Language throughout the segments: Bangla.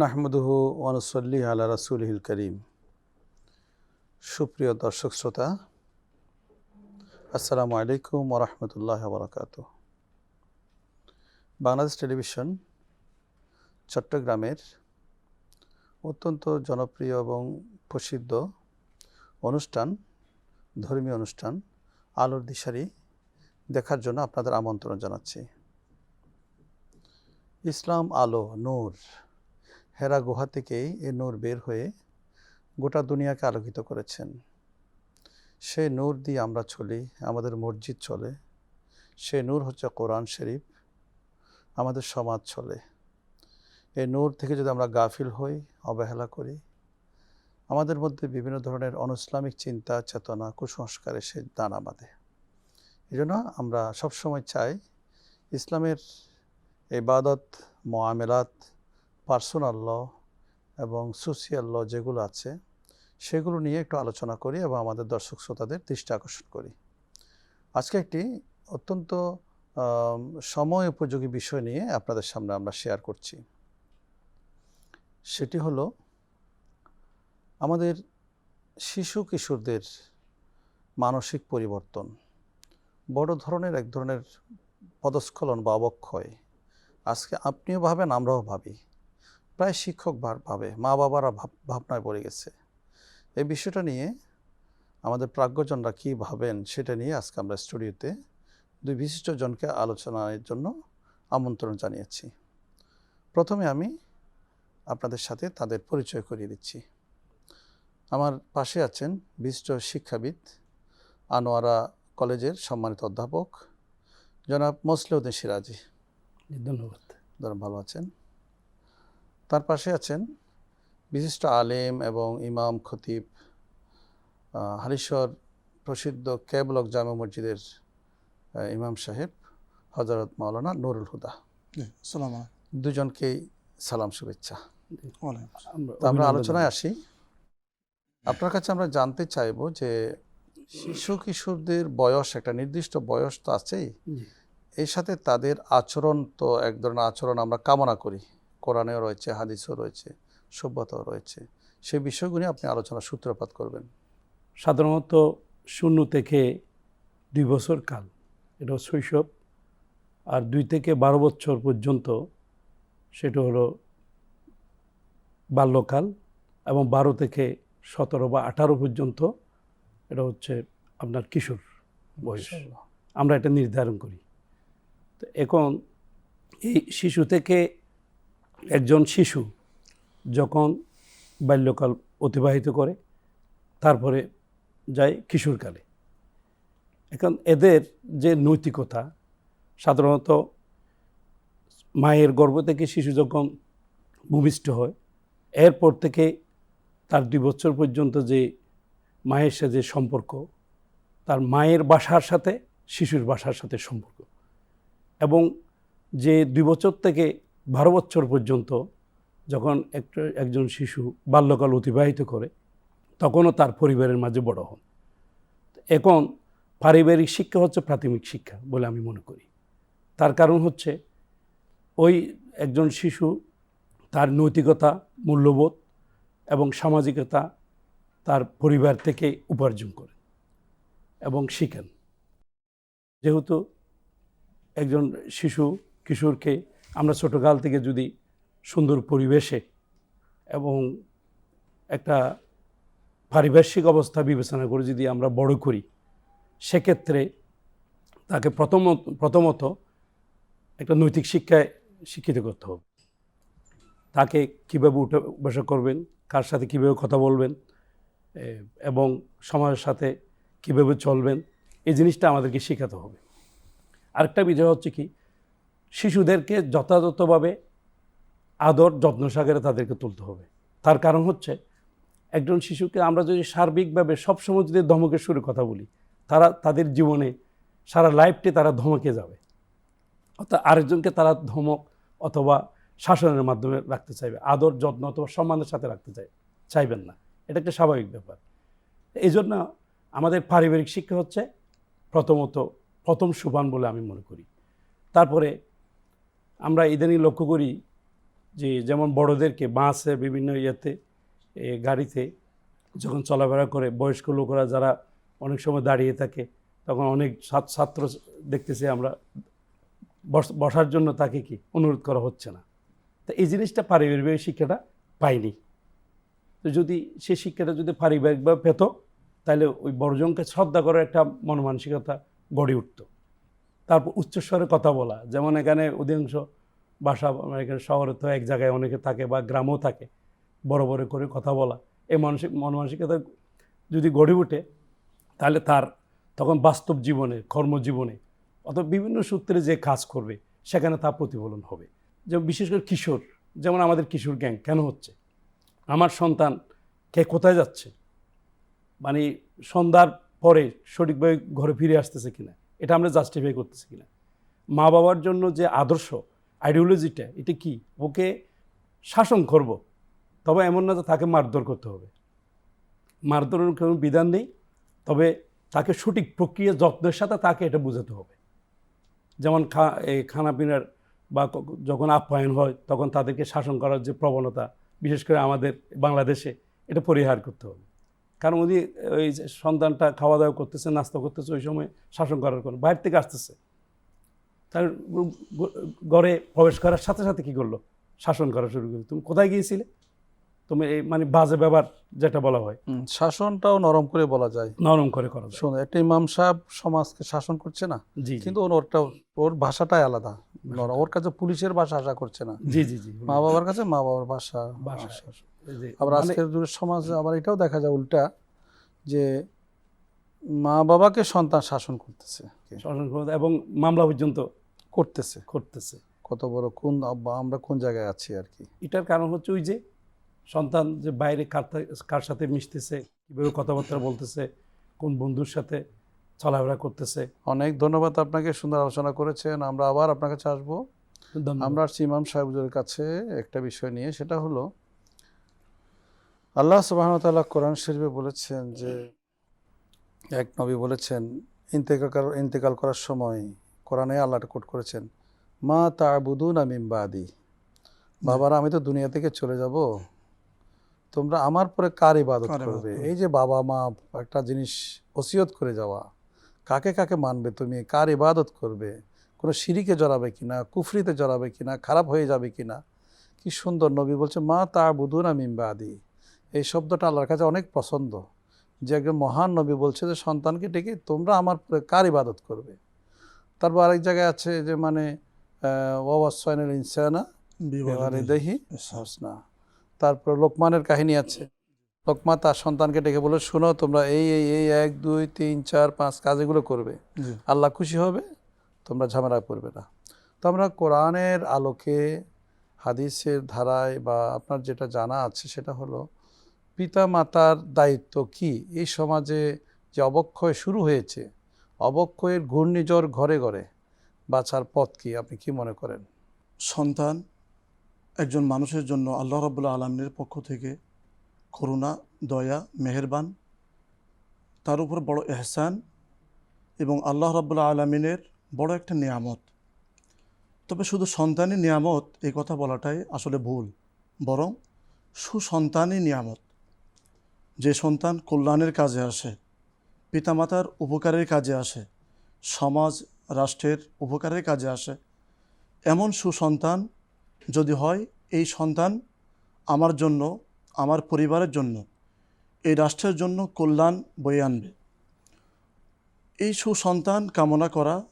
নাহমদুহু ওয়ানুসল্লি আলা রাসুলহিল করিম। সুপ্রিয় দর্শক শ্রোতা, আসসালামু আলাইকুম ওরহমতুল্লাহ বরকাত বাংলাদেশ টেলিভিশন চট্টগ্রামের অত্যন্ত জনপ্রিয় এবং প্রসিদ্ধ অনুষ্ঠান, ধর্মীয় অনুষ্ঠান, আলোর দিশারি দেখার জন্য আপনাদের আমন্ত্রণ জানাচ্ছি। ইসলাম আলো, নূর। হেরা গুহা থেকেই এ নূর বের হয়ে গোটা দুনিয়াকে আলোকিত করেছেন। সে নূর দিয়ে আমরা চলি, আমাদের মসজিদ চলে। সে নূর হচ্ছে কোরআন শরীফ, আমাদের সমাজ চলে। এই নূর থেকে যদি আমরা গাফিল হই, অবহেলা করি, আমাদের মধ্যে বিভিন্ন ধরনের অনইসলামিক চিন্তা, চেতনা কুসংস্কারে সে দানা বাঁধে। এই জন্য আমরা সবসময় চাই ইসলামের ইবাদত মোয়ামেলাত পার্সোনাল ল এবং সোশিয়াল ল যেগুলো আছে, সেগুলো নিয়ে একটু আলোচনা করি এবং আমাদের দর্শক শ্রোতাদের দৃষ্টি আকর্ষণ করি। আজকে একটি অত্যন্ত সময় উপযোগী বিষয় নিয়ে আপনাদের সামনে আমরা শেয়ার করছি। সেটি হলো, আমাদের শিশু কিশোরদের মানসিক পরিবর্তন। বড় ধরনের এক ধরনের পদস্খলন বা অবক্ষয়। আজকে আপনিও ভাবেন, আমরাও ভাবি। প্রায় শিক্ষক ভাব- মা বাবারা ভাব ভাবনায় পড়ে গেছে। এই বিষয়টা নিয়ে আমাদের প্রাজ্ঞজনরা কী ভাবেন সেটা নিয়ে আজকে আমরা স্টুডিওতে দুই বিশিষ্ট জনকে আলোচনার জন্য আমন্ত্রণ জানিয়েছি। প্রথমে আমি আপনাদের সাথে তাদের পরিচয় করিয়ে দিচ্ছি। আমার পাশে আছেন বিশিষ্ট শিক্ষাবিদ আনোয়ারা কলেজের সম্মানিত অধ্যাপক জনাব মসলিউদ্দিন সিরাজি। ধন্যবাদ। ধরেন ভালো আছেন। তার পাশে আছেন বিশিষ্ট আলেম এবং ইমাম খতিব আহ, হালিশহর প্রসিদ্ধ কেবলক জামে মসজিদের ইমাম সাহেব হজরত মাওলানা নুরুল হুদা। দুজনকেই সালাম শুভেচ্ছা। আমরা আলোচনায় আসি। আপনার কাছে আমরা জানতে চাইব যে শিশু কিশোরদের বয়স একটা নির্দিষ্ট বয়স তো আছেই। এর সাথে তাদের আচরণ তো এক ধরনের আচরণ আমরা কামনা করি। কোরআনেও রয়েছে হাদিসও রয়েছে সভ্যতাও রয়েছে। সেই বিষয়গুলি আপনি আলোচনা সূত্রপাত করবেন। সাধারণত শূন্য থেকে দুই বছর কাল এটা শৈশব আর দুই থেকে বারো বছর পর্যন্ত সেটা হলো বাল্যকাল এবং বারো থেকে সতেরো বা আঠারো পর্যন্ত এটা হচ্ছে আপনার কিশোর বয়স। আমরা এটা নির্ধারণ করি। তো এখন এই শিশু থেকে একজন শিশু যখন বাল্যকাল অতিবাহিত করে, তারপরে যায় কিশোরকালে। এখন এদের যে নৈতিকতা, সাধারণত মায়ের গর্ভ থেকে শিশু যখন ভূমিষ্ঠ হয়, এরপর থেকে তার দুই বছর পর্যন্ত যে মায়ের সাথে যে সম্পর্ক, তার মায়ের বাসার সাথে, শিশুর বাসার সাথে সম্পর্ক। এবং যে দুই বছর থেকে বারো বছর পর্যন্ত যখন একটা একজন শিশু বাল্যকাল অতিবাহিত করে, তখনও তার পরিবারের মাঝে বড় হন। এখন পারিবারিক শিক্ষা হচ্ছে প্রাথমিক শিক্ষা বলে আমি মনে করি। তার কারণ হচ্ছে ওই একজন শিশু তার নৈতিকতা, মূল্যবোধ এবং সামাজিকতা তার পরিবার থেকে উপার্জন করে এবং শিখেন। যেহেতু একজন শিশু কিশোরকে আমরা ছোটোকাল থেকে যদি সুন্দর পরিবেশে এবং একটা পারিপার্শ্বিক অবস্থা বিবেচনা করে যদি আমরা বড় করি, সেক্ষেত্রে তাকে প্রথমত প্রথমত একটা নৈতিক শিক্ষায় শিক্ষিত করতে হবে। তাকে কীভাবে উঠে বসা করবেন, কার সাথে কীভাবে কথা বলবেন এবং সমাজের সাথে কীভাবে চলবেন, এই জিনিসটা আমাদেরকে শেখাতে হবে। আরেকটা বিষয় হচ্ছে কি শিশুদেরকে যথাযথভাবে আদর যত্ন সাগরে তাদেরকে তুলতে হবে। তার কারণ হচ্ছে, একজন শিশুকে আমরা যদি সার্বিকভাবে সবসময় যদি ধমকের সুরে কথা বলি, তারা তাদের জীবনে সারা লাইফটি তারা ধমকে যাবে। অর্থাৎ আরেকজনকে তারা ধমক অথবা শাসনের মাধ্যমে রাখতে চাইবে, আদর, যত্ন অথবা সম্মানের সাথে রাখতে চাই, চাইবেন না। এটা একটা স্বাভাবিক ব্যাপার। এই জন্য আমাদের পারিবারিক শিক্ষা হচ্ছে প্রথমত প্রথম সুবান বলে আমি মনে করি। তারপরে আমরা ইদানিং লক্ষ্য করি যে যেমন বড়দেরকে বাসে বিভিন্ন ইয়েতে গাড়িতে যখন চলাফেরা করে, বয়স্ক লোকরা যারা অনেক সময় দাঁড়িয়ে থাকে, তখন অনেক ছাত্র দেখতেছি আমরা বসার জন্য তাকে কি অনুরোধ করা হচ্ছে না। তো এই জিনিসটা পারিবারিক শিক্ষাটা পাইনি তো যদি সেই শিক্ষাটা যদি পারিবারিকভাবে পেত, তাহলে ওই বড়জনকে শ্রদ্ধা করার একটা মন মানসিকতা গড়ে উঠতো। তারপর উচ্চস্বরে কথা বলা। যেমন এখানে অধিকাংশ বাসা এখানে শহরে তো এক জায়গায় অনেকে থাকে বা গ্রামও থাকে, বড় বড় করে কথা বলা। এই মানসিক মন মানসিকতা যদি গড়ে ওঠে, তাহলে তার তখন বাস্তব জীবনে, কর্মজীবনে অথবা বিভিন্ন সূত্রে যে কাজ করবে, সেখানে তা প্রতিফলন হবে। যেমন বিশেষ করে কিশোর, যেমন আমাদের কিশোর গ্যাং কেন হচ্ছে? আমার সন্তান কে কোথায় যাচ্ছে? মানে সন্ধ্যার পরে সঠিকভাবে ঘরে ফিরে আসতেছে কিনা? এটা আমরা জাস্টিফাই করতেছি কিনা? মা বাবার জন্য যে আদর্শ আইডিওলজিটা এটা কি? ওকে শাসন করব, তবে এমন না যে তাকে মারধর করতে হবে। মারধরের কোনো বিধান নেই, তবে তাকে সঠিক প্রক্রিয়া যত্নের সাথে তাকে এটা বোঝাতে হবে। যেমন খা খানাপিনার বা যখন আপ্যায়ন হয়, তখন তাদেরকে শাসন করার যে প্রবণতা, বিশেষ করে আমাদের বাংলাদেশে, এটা পরিহার করতে হবে। কারণ উনি ওই সন্তানটা খাওয়া দাওয়া করতেছে নাস্তা করতেছে ওই সময় শাসন করার কোনো বাইরে থেকে আসতেছে। তার ঘরে প্রবেশ করার সাথে সাথে কি করল? শাসন করা শুরু করল। তুমি কোথায় গিয়েছিলে? তুমি এই মানে বাজে ব্যবহার যেটা বলা হয়। শাসনটাও নরম করে বলা যায়। নরম করে করা যায়। শোনো একটা ইমাম সাহেব সমাজকে শাসন করছে না জি কিন্তু ওর ওরটা ওর ভাষাটাই আলাদা। ওর কাছে পুলিশের ভাষা আশা করছে না। জি জি জি। মা বাবার কাছে মা বাবার ভাষা ভাষা। আবার মানে- আজকের যুগের সমাজে আবার এটাও দেখা যায় উল্টা যে মা বাবাকে সন্তান শাসন করতেছে। শাসন ক্ষমতা এবং মামলা পর্যন্ত করতেছে। করতেছে। কত বড় কোন আমরা কোন জায়গায় আছি আর কি? এটার কারণ হচ্ছে ওই যে সন্তান যে বাইরে কার কার সাথে মিশতেছে কীভাবে কথাবার্তা বলতেছে কোন বন্ধুর সাথে চলাফেরা করতেছে। অনেক ধন্যবাদ আপনাকে সুন্দর আলোচনা করেছেন। আমরা আবার আপনার কাছে আসব। আমরা আসছি ইমাম সাহেবদের কাছে একটা বিষয় নিয়ে সেটা হলো আল্লাহ সুবাহতাল্লাহ কোরআন শরীফে বলেছেন যে এক নবী বলেছেন ইন্তেকাল ইন্তেকাল করার সময় কোরআনে আল্লাহ কোট করেছেন মা তাবুদুন আমিম বাদি। বাবারা আমি তো দুনিয়া থেকে চলে যাব তোমরা আমার পরে কার ইবাদত করবে? এই যে বাবা মা একটা জিনিস ওসিয়ত করে যাওয়া কাকে কাকে মানবে তুমি? কার ইবাদত করবে? কোনো সিঁড়িকে জড়াবে কি না কুফরিতে জড়াবে কি না খারাপ হয়ে যাবে কিনা? কি সুন্দর নবী বলছে মা তা বুধুনা মিম্বা আদি এই শব্দটা আল্লাহর কাছে অনেক পছন্দ। যে একজন মহান নবী বলছে যে সন্তানকে ডেকে তোমরা আমার কার ইবাদত করবে? তারপর আরেক জায়গায় আছে যে মানে ওয়াসাইনুল ইনসানা দেহি হাসনা। তারপর লোকমানের কাহিনী আছে। লোকমা তার সন্তানকে ডেকে বলে শোনো তোমরা এই এই এই এক দুই তিন চার পাঁচ কাজ এগুলো করবে। আল্লাহ খুশি হবে তোমরা ঝামেলা করবে না। তো আমরা কোরআনের আলোকে হাদিসের ধারায় বা আপনার যেটা জানা আছে সেটা হলো পিতা মাতার দায়িত্ব কি? এই সমাজে যে অবক্ষয় শুরু হয়েছে, অবক্ষয়ের ঘূর্ণিঝড় ঘরে ঘরে বাঁচার পথ কি? আপনি কি মনে করেন? সন্তান একজন মানুষের জন্য আল্লাহ রাবুল্লাহ আলমের পক্ষ থেকে করুণা, দয়া, মেহেরবান, তার উপর বড় এহসান এবং আল্লাহ রাবুল্লাহ আলমিনের বড় একটা নিয়ামত। তবে শুধু সন্তানই নিয়ামত এই কথা বলাটাই আসলে ভুল, বরং সুসন্তানই নিয়ামত। যে সন্তান কল্যাণের কাজে আসে, পিতামাতার উপকারের কাজে আসে, সমাজ, রাষ্ট্রের উপকারের কাজে আসে, এমন সুসন্তান যদি হয়, এই সন্তান আমার জন্য, আমার পরিবারের জন্য, এই রাষ্ট্রের জন্য কল্যাণ বয়ে আনবে। এই সুসন্তান কামনা করা,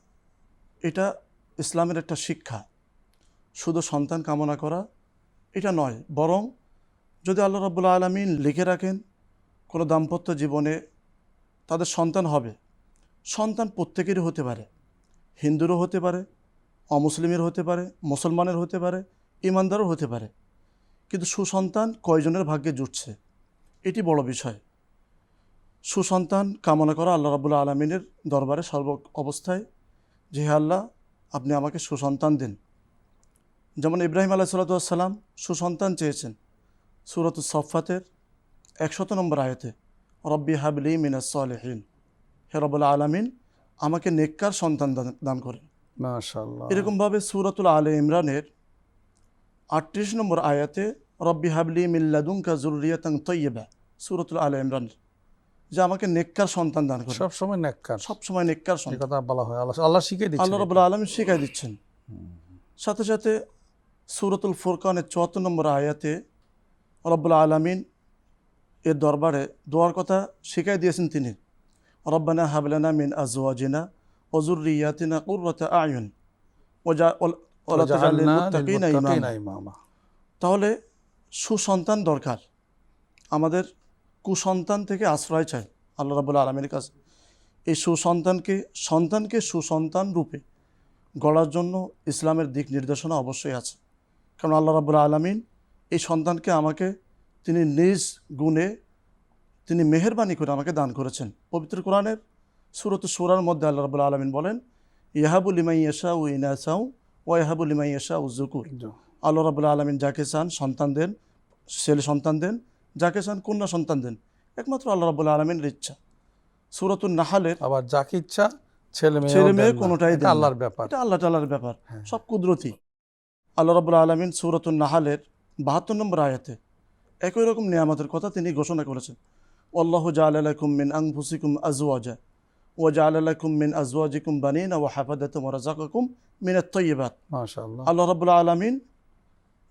এটা ইসলামের একটা শিক্ষা। শুধু সন্তান কামনা করা, এটা নয়, বরং যদি আল্লাহ রাবুল্লা আলমিন লিখে রাখেন কোনো দাম্পত্য জীবনে তাদের সন্তান হবে। সন্তান প্রত্যেকেরই হতে পারে। হিন্দুরও হতে পারে, অমুসলিমের হতে পারে, মুসলমানের হতে পারে, ইমানদারও হতে পারে। কিন্তু সুসন্তান কয়জনের ভাগ্যে জুটছে? এটি বড় বিষয়। সুসন্তান কামনা করা আল্লাহ রাবুল্লাহ আলমিনের দরবারে সর্ব অবস্থায়, যে হে আল্লাহ, আপনি আমাকে সুসন্তান দিন। যেমন ইব্রাহিম আলাহ সাল্লাতাম সুসন্তান চেয়েছেন। সুরত সফাতের একশত নম্বর আয়তে রব্বি হাবলি মিনাস সালেহীন। হে রবুল্লাহ আলমিন আমাকে নেককার সন্তান দান দান করেন। মাশাল্লাহ এরকমভাবে সুরাতুল আলে ইমরানের আটত্রিশ নম্বর আয়াতে রব্বি হাবলি মিল্লাদুঙ্কা জুরিয়াতাং তৈয়বা সুরতুল আল ইমরান যে আমাকে নেককার সন্তান দান করে সব সময় নেককার। সবসময় নেককার সন্তান। কথা বলা হয়। আল্লাহ আল্লাহ শিখে দিচ্ছে আল্লাহ রবুল্লা আলমী শিখাই দিচ্ছেন। সাথে সাথে সুরতুল ফুরকানের চুয়াত্তর নম্বর আয়াতে রব্বুল আলমিন এর দরবারে দোয়ার কথা শিখাই দিয়েছেন তিনি। রব্বানা হাবলানা মিন আজওয়াজিনা ওজুরিয়াতিনা কুররাতা আয়ুন তাহলে সুসন্তান দরকার। আমাদের কুসন্তান থেকে আশ্রয় চাই আল্লাহ রাবুল আলমের কাছে। এই সুসন্তানকে সন্তানকে সুসন্তান রূপে গড়ার জন্য ইসলামের দিক নির্দেশনা অবশ্যই আছে। কারণ আল্লাহ রাবুল আলমিন এই সন্তানকে আমাকে তিনি নিজ গুণে তিনি মেহেরবানি করে আমাকে দান করেছেন। পবিত্র কোরআনের সুরত সুরার মধ্যে আল্লাহ রাবুল আলমিন বলেন ইয়াহাবুল ইমাই ইয়েশা ও ইনাসাউ ও ইয়াহাবুল ইমাই ইয়েশা ও জুকুর আল্লাহ রাবুল্লাহ আলমিন যাকে চান সন্তান দেন ছেলে সন্তান দেন যাকে চান কন্যা সন্তান দেন একমাত্র আল্লাহ রাবুল্লাহ আলমিনের ইচ্ছা। সুরতুল নাহালের আবার যাকে ইচ্ছা ছেলে মেয়ে ছেলে মেয়ে কোনোটাই আল্লাহর ব্যাপার। এটা আল্লাহ তাল্লাহর ব্যাপার। হ্যাঁ। সব কুদরতি। আল্লাহ রাবুল্লাহ আলমিন সুরতুল নাহালের বাহাত্তর নম্বর আয়াতে একই রকম নিয়ামতের কথা তিনি ঘোষণা করেছেন। আল্লাহ জাআলাকুম মিন আনফুসিকুম আজওয়াজা ওয়া জাআলাকুম মিন আজওয়াজিকুম বানিনা ওয়া হাফাদাতাম ওয়া রাযাকাকুম মিন আত-তাইয়্যিবাত মাশাআল্লাহ। আল্লাহ রাবুল্লাহ আলমিন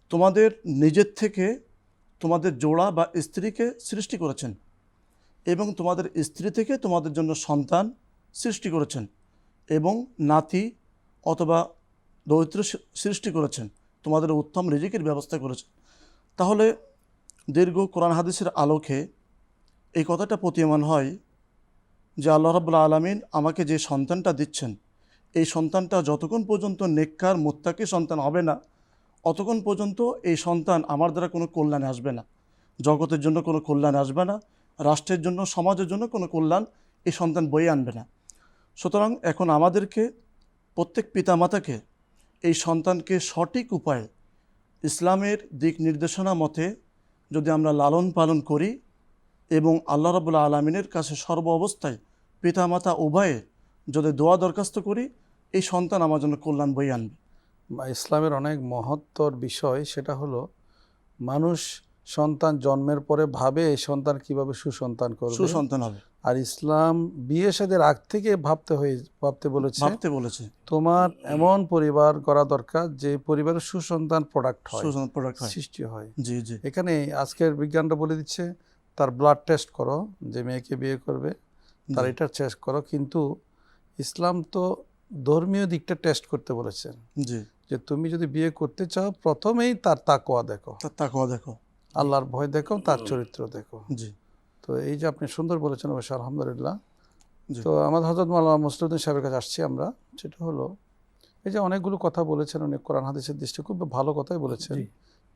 তোমাদের নিজের থেকে তোমাদের জোড়া বা স্ত্রীকে সৃষ্টি করেছেন এবং তোমাদের স্ত্রী থেকে তোমাদের জন্য সন্তান সৃষ্টি করেছেন এবং নাতি অথবা দরিদ্র সৃষ্টি করেছেন তোমাদের উত্তম রিজিকের ব্যবস্থা করেছেন। তাহলে দীর্ঘ কোরআন হাদিসের আলোকে এই কথাটা প্রতীয়মান হয় যে আল্লাহ রাবুল্লাহ আলমিন আমাকে যে সন্তানটা দিচ্ছেন, এই সন্তানটা যতক্ষণ পর্যন্ত নেককার, মোত্তাকি সন্তান হবে না, অতক্ষণ পর্যন্ত এই সন্তান আমার দ্বারা কোনো কল্যাণে আসবে না। জগতের জন্য কোনো কল্যাণ আসবে না, রাষ্ট্রের জন্য, সমাজের জন্য কোনো কল্যাণ এই সন্তান বয়ে আনবে না। সুতরাং এখন আমাদেরকে, প্রত্যেক পিতামাতাকে এই সন্তানকে সঠিক উপায়ে ইসলামের দিক নির্দেশনা মতে যদি আমরা লালন পালন করি এবং আল্লাহ রবুল্লা আলমিনের কাছে সর্ব অবস্থায় পিতামাতা উভয়ে যদি দোয়া দরখাস্ত করি এই সন্তান আমার জন্য কল্যাণ বই আনবে। বা ইসলামের অনেক মহত্তর বিষয় সেটা হলো মানুষ সন্তান জন্মের পরে ভাবে এই সন্তান কীভাবে সুসন্তান করবে? সুসন্তান হবে। আর ইসলাম বিয়ে সাদের আগ থেকে ভাবতে হয়ে ভাবতে বলেছে ভাবতে বলেছে। তোমার এমন পরিবার করা দরকার যে পরিবারের সুসন্তান প্রোডাক্ট হয় সুসন্তান প্রোডাক্ট হয়। সৃষ্টি হয়। জি জি। এখানে আজকের বিজ্ঞানটা বলে দিচ্ছে তার ব্লাড টেস্ট করো যে মেয়েকে বিয়ে করবে তার। এটা টেস্ট করো কিন্তু ইসলাম তো ধর্মীয় দিকটা টেস্ট করতে বলেছেন জি। যে তুমি যদি বিয়ে করতে চাও প্রথমেই তার তাকোয়া দেখো। তার তাকওয়া দেখো। আল্লাহর ভয় দেখো তার চরিত্র দেখো। জি। তো এই যে আপনি সুন্দর বলেছেন অবশ্য আলহামদুলিল্লাহ। তো আমাদের হজরত মাল্লা মুসলিউদ্দিন সাহেবের কাছে আসছি আমরা। সেটা হলো এই যে অনেকগুলো কথা বলেছেন অনেক কোরআন হাদিসের দৃষ্টি খুব ভালো কথাই বলেছেন।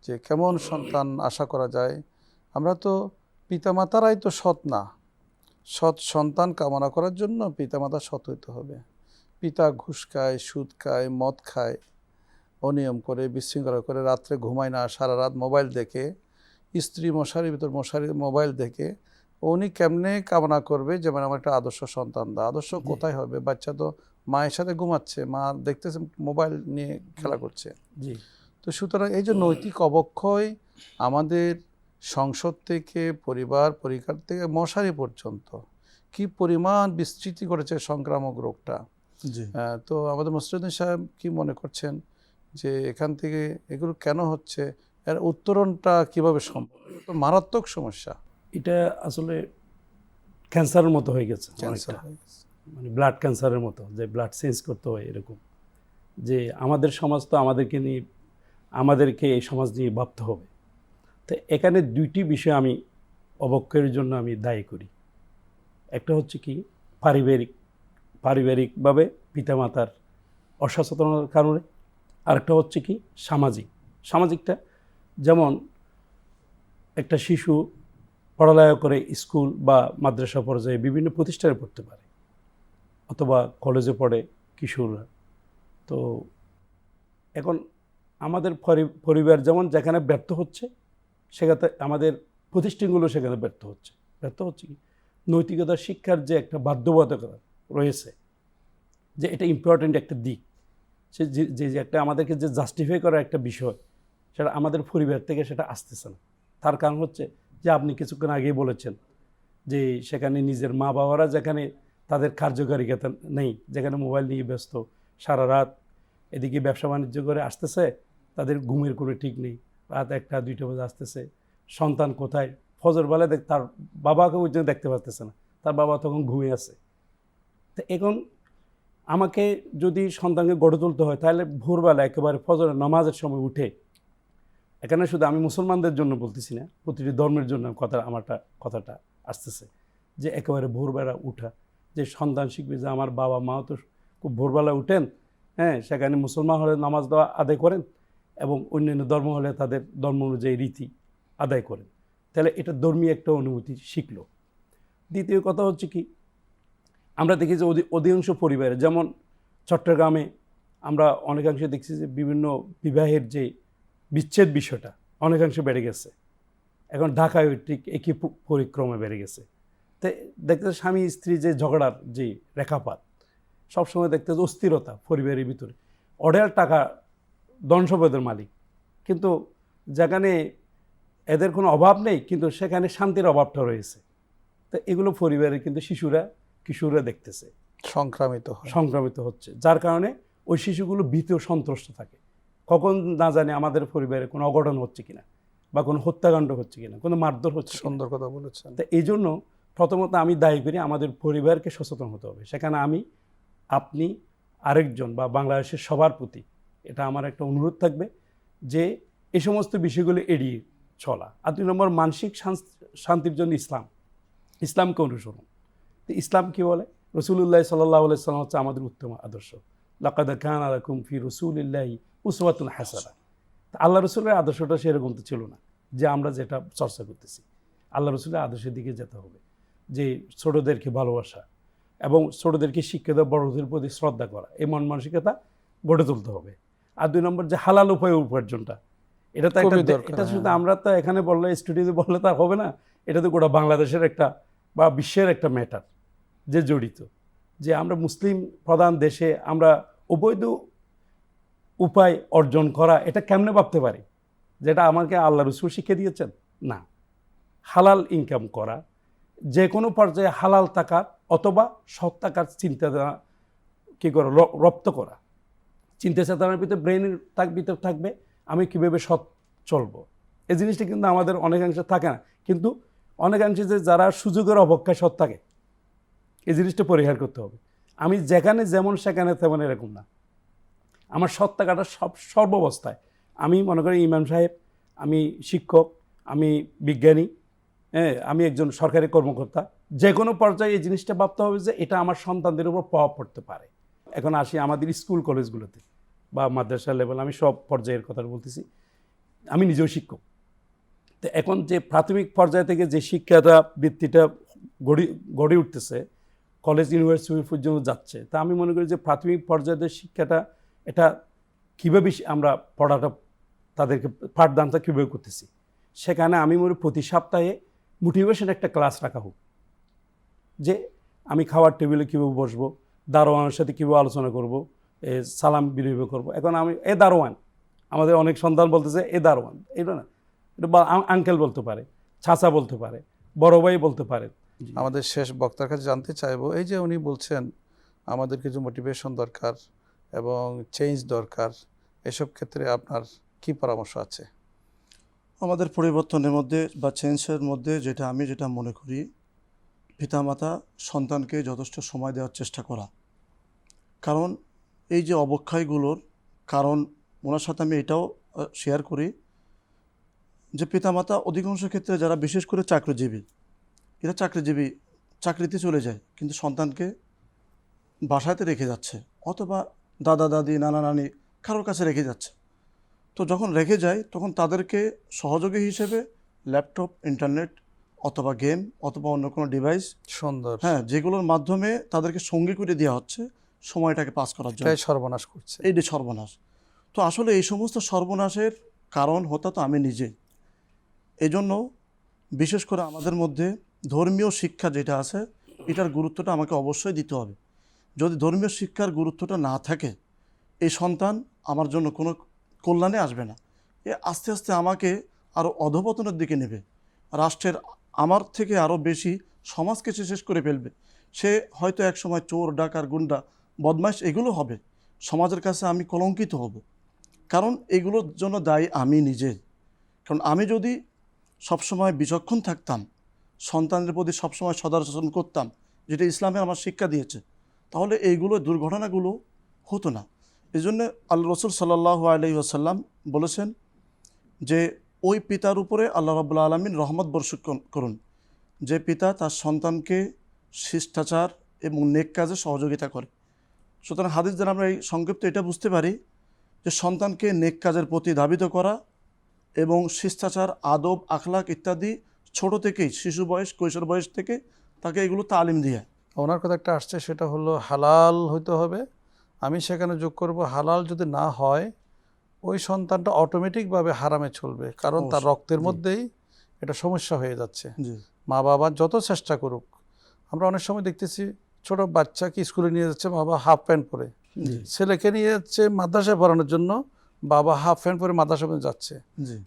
যে কেমন সন্তান আশা করা যায়। আমরা তো পিতামাতারাই তো সৎ না। সৎ সন্তান কামনা করার জন্য পিতামাতা সৎ হইতে হবে। পিতা ঘুষ খায় সুদ খায় মদ খায় অনিয়ম করে বিশৃঙ্খলা করে রাত্রে ঘুমায় না সারা রাত মোবাইল দেখে স্ত্রী মশারির ভিতর মশারি মোবাইল দেখে উনি কেমনে কামনা করবে যেমন আমার একটা আদর্শ সন্তান দা আদর্শ কোথায় হবে? বাচ্চা তো মায়ের সাথে ঘুমাচ্ছে মা দেখতেছে মোবাইল নিয়ে খেলা করছে। জি। তো সুতরাং এই যে নৈতিক অবক্ষয় আমাদের সংসদ থেকে পরিবার পরিবার থেকে মশারি পর্যন্ত কি পরিমাণ বিস্তৃতি করেছে সংক্রামক রোগটা। তো আমাদের মুসলিউদ্দিন সাহেব কি মনে করছেন যে এখান থেকে এগুলো কেন হচ্ছে? এর উত্তরণটা কীভাবে সম্ভব? মারাত্মক সমস্যা। এটা আসলে ক্যান্সারের মতো হয়ে গেছে। মানে ব্লাড ক্যান্সারের মতো যে ব্লাড চেঞ্জ করতে হয় এরকম। যে আমাদের সমাজ তো আমাদেরকে নিয়ে আমাদেরকে এই সমাজ নিয়ে ভাবতে হবে। তো এখানে দুইটি বিষয় আমি অবক্ষয়ের জন্য আমি দায়ী করি। একটা হচ্ছে কি পারিবারিক পারিবারিকভাবে পিতামাতার অসচেতনতার কারণে। আরেকটা হচ্ছে কি সামাজিক। সামাজিকটা যেমন একটা শিশু পড়ালেখা করে স্কুল বা মাদ্রাসা পর্যায়ে বিভিন্ন প্রতিষ্ঠানে পড়তে পারে, অথবা কলেজে পড়ে কিশোররা। তো এখন আমাদের পরিবার যেমন যেখানে ব্যর্থ হচ্ছে সেখানে আমাদের প্রতিষ্ঠানগুলো সেখানে ব্যর্থ হচ্ছে। ব্যর্থ হচ্ছে কি? নৈতিকতা, শিক্ষার যে একটা বাধ্যবাধকতা রয়েছে, যে এটা ইম্পর্ট্যান্ট একটা দিক। সে যে যে একটা আমাদেরকে যে জাস্টিফাই করার একটা বিষয়, সেটা আমাদের পরিবার থেকে সেটা আসতেছে না। তার কারণ হচ্ছে যে আপনি কিছুক্ষণ আগেই বলেছেন যে সেখানে নিজের মা বাবারা যেখানে তাদের কার্যকারিতা নেই, যেখানে মোবাইল নিয়ে ব্যস্ত, সারা রাত এদিকে ব্যবসা বাণিজ্য করে আসতেছে, তাদের ঘুমের কোনো ঠিক নেই। রাত একটা, দুইটা বাজে আসতেছে। সন্তান কোথায়? ফজর দেখ, তার বাবাকে ওই জন্য দেখতে পারতেছে না। তার বাবা তখন ঘুমিয়ে আছে। তো এখন আমাকে যদি সন্তানকে গড়ে তুলতে হয়, তাহলে ভোরবেলা একেবারে ফজরের নামাজের সময় উঠে এখানে শুধু আমি মুসলমানদের জন্য বলতেছি না, প্রতিটি ধর্মের জন্য কথা, আমারটা, কথাটা আসতেছে যে একেবারে ভোরবেলা উঠা, যে সন্তান শিখবে যে আমার বাবা মাও তো খুব ভোরবেলা উঠেন হ্যাঁ সেখানে মুসলমান হলে নামাজ দেওয়া আদায় করেন এবং অন্যান্য ধর্ম হলে তাদের ধর্ম অনুযায়ী রীতি আদায় করেন। তাহলে এটা ধর্মীয় একটা অনুভূতি শিখলো। দ্বিতীয় কথা হচ্ছে কি, আমরা দেখি যে অধি- অধিকাংশ পরিবারে, যেমন চট্টগ্রামে আমরা অনেকাংশে দেখছি যে বিভিন্ন বিবাহের যে বিচ্ছেদ বিষয়টা অনেকাংশে বেড়ে গেছে। এখন ঢাকায় ঠিক একই পরিক্রমে বেড়ে গেছে। তো দেখতে স্বামী স্ত্রী যে ঝগড়ার যে রেখাপাত সবসময় দেখতে যে অস্থিরতা পরিবারের ভিতরে। অডেল টাকা ধন মালিক। কিন্তু যেখানে এদের কোনো অভাব নেই কিন্তু সেখানে শান্তির অভাবটা রয়েছে। তো এগুলো পরিবারের কিন্তু শিশুরা কিশোররা দেখতেছে। সংক্রামিত সংক্রামিত হচ্ছে। যার কারণে ওই শিশুগুলো ভীত সন্ত্রস্ত থাকে। কখন না জানি আমাদের পরিবারে কোনো অঘটন হচ্ছে কিনা বা কোনো হত্যাকাণ্ড হচ্ছে কিনা কোনো মারধর হচ্ছে সুন্দর কথা বলেছেন। তো এই জন্য প্রথমত আমি দায়ী করি আমাদের পরিবারকে সচেতন হতে হবে। সেখানে আমি আপনি আরেকজন বা বাংলাদেশের সবার প্রতি এটা আমার একটা অনুরোধ থাকবে যে এই সমস্ত বিষয়গুলো এড়িয়ে চলা। আর দুই নম্বর মানসিক শান্তির জন্য ইসলাম ইসলামকে অনুসরণ। তো ইসলাম কি বলে? রসুল্লাহ সাল্লাহ সাল্লাম হচ্ছে আমাদের উত্তম আদর্শ। লাকাদ খান আলাকুম ফি রসুলিল্লাহি উসওয়াতুল হাসানা। আল্লাহ রসুলের আদর্শটা সেরকম তো ছিল না যে আমরা যেটা চর্চা করতেছি। আল্লাহ রসুলের আদর্শের দিকে যেতে হবে যে ছোটদেরকে ভালোবাসা এবং ছোটদেরকে শিক্ষা দেওয়া বড়দের প্রতি শ্রদ্ধা করা এই মন মানসিকতা গড়ে তুলতে হবে। আর দুই নম্বর যে হালাল উপায় উপার্জনটা এটা তো একটা এটা শুধু হ্যাঁ। আমরা তো এখানে বললে স্টুডিওতে বললে তার হবে না। এটা তো গোটা বাংলাদেশের একটা বা বিশ্বের একটা ম্যাটার যে জড়িত। যে আমরা মুসলিম প্রধান দেশে আমরা অবৈধ উপায় অর্জন করা, এটা কেমনে ভাবতে পারি? যেটা আমাকে আল্লাহ রসুল শিখে দিয়েছেন? না। হালাল ইনকাম করা যে কোনো পর্যায়ে হালাল টাকা অথবা সৎ টাকার চিন্তাধারা কী করে রপ্ত করা। চিন্তা চেতনার ভিতরে ব্রেনের তাক ভিতরে থাকবে, আমি কীভাবে সৎ চলবো। এই জিনিসটা কিন্তু আমাদের অনেকাংশে থাকে না। কিন্তু অনেকাংশে যে যারা সুযোগের অবক্ষায় সৎ থাকে, এই জিনিসটা পরিহার করতে হবে। আমি যেখানে যেমন, সেখানে তেমন এরকম না। আমার সৎ সব সর্বাবস্থায়। আমি মনে করি ইমাম সাহেব, আমি শিক্ষক, আমি বিজ্ঞানী হ্যাঁ আমি একজন সরকারি কর্মকর্তা। যে কোনো পর্যায়ে এই জিনিসটা ভাবতে হবে যে এটা আমার সন্তানদের উপর প্রভাব পড়তে পারে। এখন আসি আমাদের স্কুল কলেজগুলোতে বা মাদ্রাসা লেভেল আমি সব পর্যায়ের কথা বলতেছি। আমি নিজেও শিক্ষক। তো এখন যে প্রাথমিক পর্যায় থেকে যে শিক্ষাটা বৃত্তিটা গড়ে গড়ে উঠতেছে, কলেজ ইউনিভার্সিটি পর্যন্ত যাচ্ছে, তা আমি মনে করি যে প্রাথমিক পর্যায়ের শিক্ষাটা এটা কীভাবে আমরা পড়াটা তাদেরকে পাঠদানটা কীভাবে করতেছি? সেখানে আমি মনে প্রতি সপ্তাহে মোটিভেশন একটা ক্লাস রাখা হোক। যে আমি খাওয়ার টেবিলে কীভাবে বসবো, দারোয়ানের সাথে কীভাবে আলোচনা করব, এ সালাম বিনিময় করব। এখন আমি এ দারোয়ান, আমাদের অনেক সন্তান বলতেছে এ দারোয়ান, এটা না। এটা আঙ্কেল বলতে পারে, চাচা বলতে পারে, বড় ভাই বলতে পারে। আমাদের শেষ বক্তার কাছে জানতে চাইব, এই যে উনি বলছেন, আমাদের কিছু মোটিভেশন দরকার। এবং চেঞ্জ দরকার, এসব ক্ষেত্রে আপনার কি পরামর্শ আছে? আমাদের পরিবর্তনের মধ্যে বা চেঞ্জের মধ্যে যেটা আমি যেটা মনে করি, পিতামাতা সন্তানকে যথেষ্ট সময় দেওয়ার চেষ্টা করা। কারণ এই যে অবক্ষয়গুলোর কারণ, ওনার সাথে আমি এটাও শেয়ার করি যে পিতামাতা অধিকাংশ ক্ষেত্রে যারা বিশেষ করে চাকরিজীবী, এরা চাকরিজীবী, চাকরিতে চলে যায়, কিন্তু সন্তানকে বাসাতে রেখে যাচ্ছে অথবা দাদা দাদি নানা নানি কারোর কাছে রেখে যাচ্ছে। তো যখন রেখে যায় তখন তাদেরকে সহযোগী হিসেবে ল্যাপটপ ইন্টারনেট অথবা গেম অথবা অন্য কোনো ডিভাইস সুন্দর। হ্যাঁ যেগুলোর মাধ্যমে তাদেরকে সঙ্গী করে দেওয়া হচ্ছে সময়টাকে পাস করার জন্য। সর্বনাশ করছে। এইটি সর্বনাশ। তো আসলে এই সমস্ত সর্বনাশের কারণ হতা তো আমি নিজে এই জন্য বিশেষ করে আমাদের মধ্যে ধর্মীয় শিক্ষা যেটা আছে এটার গুরুত্বটা আমাকে অবশ্যই দিতে হবে। যদি ধর্মীয় শিক্ষার গুরুত্বটা না থাকে, এই সন্তান আমার জন্য কোনো কল্যাণে আসবে না। এ আস্তে আস্তে আমাকে আরও অধপতনের দিকে নেবে। রাষ্ট্রের আমার থেকে আরও বেশি সমাজকে সে শেষ করে ফেলবে। সে হয়তো একসময় চোর ডাকার গুন্ডা, বদমাইশ এগুলো হবে। সমাজের কাছে আমি কলঙ্কিত হব। কারণ এগুলোর জন্য দায়ী আমি নিজে। কারণ আমি যদি সবসময় বিচক্ষণ থাকতাম সন্তানের প্রতি সবসময় সদাচরণ করতাম, যেটা ইসলামে আমার শিক্ষা দিয়েছে তাহলে এইগুলো দুর্ঘটনাগুলো হতো না। এই জন্য আল্লাহ রসুল সাল্লাহ আলি আসাল্লাম বলেছেন যে, ওই পিতার উপরে আল্লাহ রাবুল্লা আলমিন রহমত বর্ষণ করুন। যে পিতা তার সন্তানকে শিষ্টাচার এবং নেক কাজে সহযোগিতা করে। সুতরাং হাদিস দ্বারা আমরা এই সংক্ষিপ্ত এটা বুঝতে পারি যে, সন্তানকে নেক কাজের প্রতি ধাবিত করা এবং শিষ্টাচার, আদব, আখলাক ইত্যাদি ছোট থেকেই, শিশু বয়স, কৈশোর বয়স থেকে তাকে এগুলো তালিম দিয়ে। ওনার কথা একটা আসছে সেটা হলো হালাল হইতে হবে। আমি সেখানে যোগ করব হালাল যদি না হয় ওই সন্তানটা অটোমেটিকভাবে হারামে চলবে কারণ তার রক্তের মধ্যেই এটা সমস্যা হয়ে যাচ্ছে। মা বাবা যত চেষ্টা করুক আমরা অনেক সময় দেখতেছি ছোট বাচ্চাকে স্কুলে নিয়ে যাচ্ছে বাবা হাফ প্যান্ট পরে। ছেলেকে নিয়ে যাচ্ছে মাদ্রাসায় পড়ানোর জন্য বাবা হাফ প্যান্ট পরে মাদ্রাসা পর্যন্ত যাচ্ছে।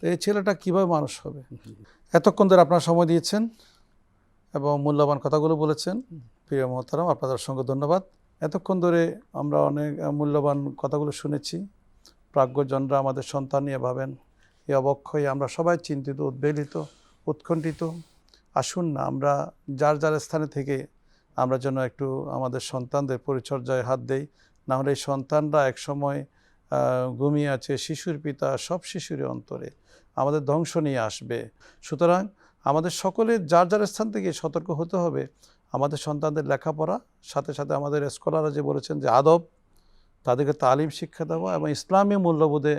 এই ছেলেটা কীভাবে মানুষ হবে? এতক্ষণ ধরে আপনারা সময় দিয়েছেন এবং মূল্যবান কথাগুলো বলেছেন। প্রিয় মহতারাম, আপনাদের অসংখ্য ধন্যবাদ। এতক্ষণ ধরে আমরা অনেক মূল্যবান কথাগুলো শুনেছি। প্রাজ্ঞজনরা আমাদের সন্তান নিয়ে ভাবেন এই অবক্ষয়ে আমরা সবাই চিন্তিত, উদ্বেলিত, উৎকণ্ঠিত। আসুন না, আমরা যার যার স্থানে থেকে আমরা যেন একটু আমাদের সন্তানদের পরিচর্যায় হাত দেই। না হলে এই সন্তানরা একসময় ঘুমিয়ে আছে, শিশুর পিতা, সব শিশুরই অন্তরে আমাদের ধ্বংস নিয়ে আসবে। সুতরাং আমাদের সকলের যার যার স্থান থেকে সতর্ক হতে হবে। আমাদের সন্তানদের লেখাপড়া, সাথে সাথে আমাদের স্কলাররা যে বলেছেন যে আদব, তাদেরকে তালিম শিক্ষা দেওয়া এবং ইসলামী মূল্যবোধে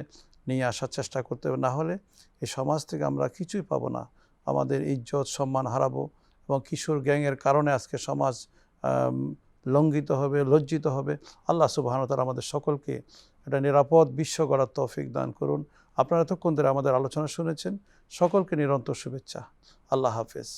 নিয়ে আসার চেষ্টা করতে হবে। না হলে এই সমাজ থেকে আমরা কিছুই পাবো না। আমাদের ইজ্জত, সম্মান হারাবো এবং কিশোর গ্যাংয়ের কারণে আজকে সমাজ লঙ্ঘিত হবে, লজ্জিত হবে। আল্লাহ সুবাহানতার আমাদের সকলকে একটা নিরাপদ বিশ্ব গড়ার তৌফিক দান করুন। আপনারা এতক্ষণ ধরে আমাদের আলোচনা শুনেছেন। সকলকে নিরন্তর শুভেচ্ছা। আল্লাহ হাফেজ।